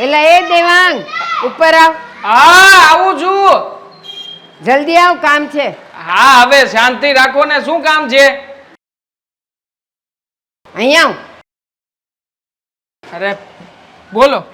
એટલે એ દેવાંગ. ઉપર આવ. હા આવું છું. જલ્દી આવ કામ છે. હા હવે શાંતિ રાખો ને શું કામ છે? અહીંયા અરે બોલો.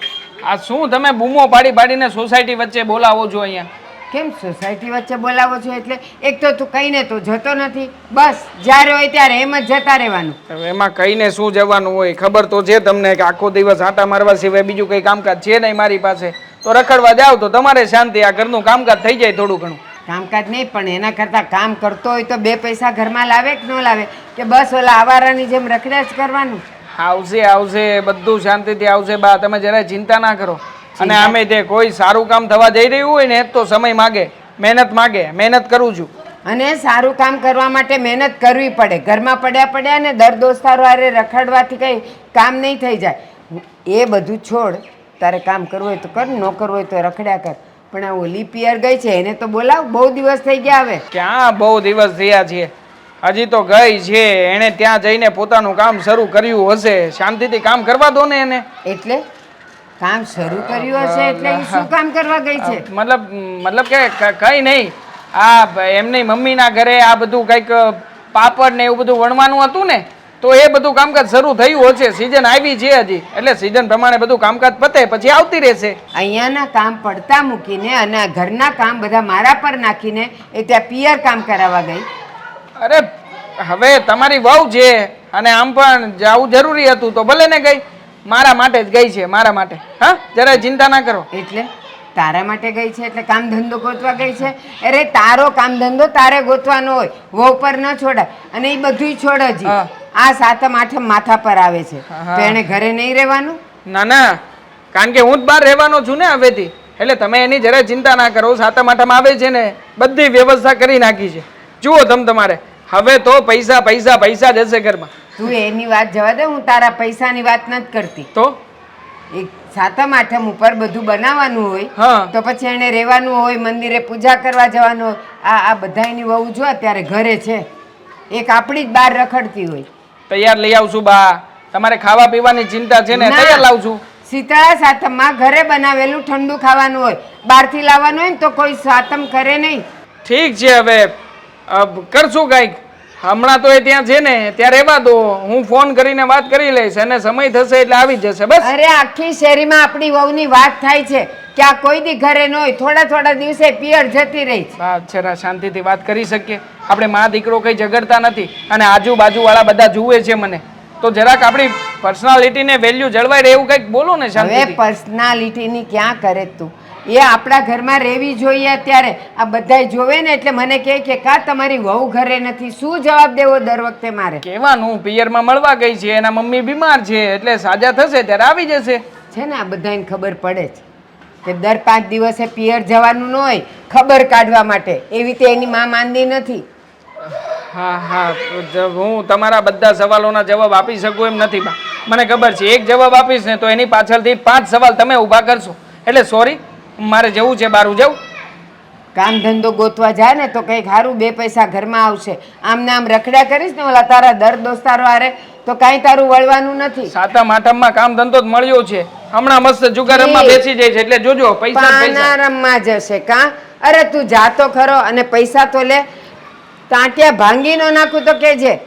આ શું તમે બૂમો પાડી પાડીને સોસાયટી વચ્ચે બોલાવો છો અહીંયા? કેમ સોસાયટી વચ્ચે બોલાવો છો એટલે એક તો તું કહીને તો જતો નથી. બસ જ્યારે હોય ત્યારે એમ જ જતા રહેવાનું. એમાં કહીને શું જવાનું હોય ખબર તો છે તમને કે આખો દિવસ આટા મારવા સિવાય બીજું કંઈ કામકાજ છે નહીં મારી પાસે. તો રખડવા જાવ તો તમારે શાંતિ આ ઘરનું કામકાજ થઈ જાય થોડું ઘણું. કામકાજ નહીં પણ એના કરતાં કામ કરતો હોય તો બે પૈસા ઘરમાં લાવે કે ન લાવે? કે બસ ઓલા આવારાની જેમ રખડ્યા જ કરવાનું? આવશે આવશે બધું શાંતિથી આવશે બા તમે જરાય ચિંતા ના કરો. અને આમે તે કોઈ સારું કામ થવા જઈ રહ્યું હોય ને તો સમય માગે મહેનત માગે મહેનત કરું છું. અને સારું કામ કરવા માટે મહેનત કરવી પડે. ઘરમાં પડ્યા પડ્યા ને દર દોસ્તારો હારે રખડવાથી કંઈ કામ નહીં થઈ જાય. એ બધું છોડ તારે કામ કરવું હોય તો કર ન કરવું હોય તો રખડ્યા કર. પણ આ ઓલી પિયર ગઈ છે એને તો બોલાવ બહુ દિવસ થઈ ગયા હવે. ક્યાં બહુ દિવસ થયા છે હજી તો ગઈ છે એણે ત્યાં જઈને પોતાનું કામ શરૂ કર્યું હશે. શાંતિથી કામ કરવા દો ને એને. એટલે? કામ શરૂ કર્યું હશે એટલે શું કામ કરવા ગઈ છે? મતલબ મતલબ કે કઈ નહીં. આ એમની મમ્મીના ઘરે આ બધું કંઈક પાપડ ને એવું બધું વણવાનું હતું ને તો એ બધું કામકાજ શરૂ થયું હશે. સિઝન આવી છે હજી. એટલે સિઝન પ્રમાણે બધું કામકાજ પતે પછી આવતી રહેશે. અહીંયાના કામ પડતા મૂકીને અને ઘરના કામ બધા મારા પર નાખીને એ ત્યાં પિયર કામ કરાવવા ગઈ. અરે હવે તમારી વહુ છે અને આમ પણ જવું જરૂરી હતું તો ભલે ને ગઈ. મારા માટે જ ગઈ છે મારા માટે. હા જરા ચિંતા ના કરો. એટલે તારા માટે ગઈ છે એટલે કામ ધંધો ગોતવા ગઈ છે? અરે તારો કામ ધંધો તારે ગોતવાનો હોય. વહુ પર ન છોડાય. અને એ બધું છોડ હજી આ સાતમ આઠમ માથા પર આવે છે. તો એને ઘરે નહીં રહેવાનું? ના ના. કારણ કે હું જ બહાર રહેવાનો છું ને હવેથી. એટલે તમે એની જરાય ચિંતા ના કરો. સાતમ આઠમ આવે છે ને બધી વ્યવસ્થા કરી નાખી છે. જુઓ તમ તમારે. હવે તો પૈસા પૈસા પૈસા જ હશે ઘરમાં. તું એની વાત જવા દે હું તારા પૈસાની વાત નથી કરતી. તો? એક સાતમ આઠમ ઉપર બધું બનાવવાનું હોય તો પછી એને રહેવાનું હોય મંદિરે પૂજા કરવા જવાનું હોય. આ આ બધાની વહુ જો અત્યારે ઘરે છે. એક આપણી જ બહાર રખડતી હોય. તૈયાર લઈ આવશું બા. તમારે ખાવા પીવાની ચિંતા છે ને. તૈયાર લાવશું. શીતળા સાતમમાં ઘરે બનાવેલું ઠંડુ ખાવાનું હોય. બહારથી લાવવાનું હોય ને તો કોઈ સાતમ કરે નહીં. ઠીક છે હવે. કરશું કાંઈક. હમણાં તો એ ત્યાં છે ને ત્યાં રહેવા દો. હું ફોન કરીને વાત કરી લઈશ અને સમય થશે એટલે આવી જશે બસ. અરે આખી શેરીમાં આપણી વહુની વાત થાય છે કે આ કોઈ દી ઘરે ન હોય થોડા થોડા દિવસે પિયર જતી રહી છે. જરા શાંતિથી વાત કરી શકીએ. આપણે મા દીકરો કંઈ ઝઘડતા નથી અને આજુબાજુવાળા બધા જુએ છે મને. તો જરાક આપણી પર્સનાલિટીને વેલ્યુ જળવાય રહે એવું કંઈક બોલો ને શાંતિ પર્સનાલિટીની ક્યાં કરે તું? એ આપણા ઘરમાં રહેવી જોઈએ અત્યારે. આ બધાય જોવે ને એટલે મને કહે કે કા તમારી વહુ ઘરે નથી? શું જવાબ દેવો દર વખતે મારે? કહેવાનું પિયરમાં મળવા ગઈ છે એના મમ્મી બીમાર છે એટલે સાજા થશે ત્યારે આવી જશે. છે ને આ બધાને ખબર પડે છે કે દર પાંચ દિવસે પિયર જવાનું ન હોય ખબર કાઢવા માટે. એવી રીતે એની માં માંદી નથી. હા હા હું તમારા બધા સવાલોના જવાબ આપી શકું એમ નથી બા. મને ખબર છે એક જવાબ આપીશ ને તો એની પાછળથી પાંચ સવાલ તમે ઊભા કરશો. એટલે સોરી મારે જવું છે બારું જવું. કામ ધંધો ગોતવા જાય ને તો કંઈક સારું બે પૈસા ઘરમાં આવશે. આમ ને આમ રખડ્યા કરીશ ને ઓલા તારા દર દોસ્તારો આરે તો કાંઈ તારું વળવાનું નથી. સાતમ આઠમમાં કામ ધંધો જ મળ્યો છે. હમણાં મસ્ત જુગારમાં જી. બેસી જાય છે એટલે જોજો પૈસા. પાનારમમાં જશે કા? અરે તું જાતો ખરો અને પૈસા તો લે. તાંટિયા ભાંગી નો નાખું તો કેજે.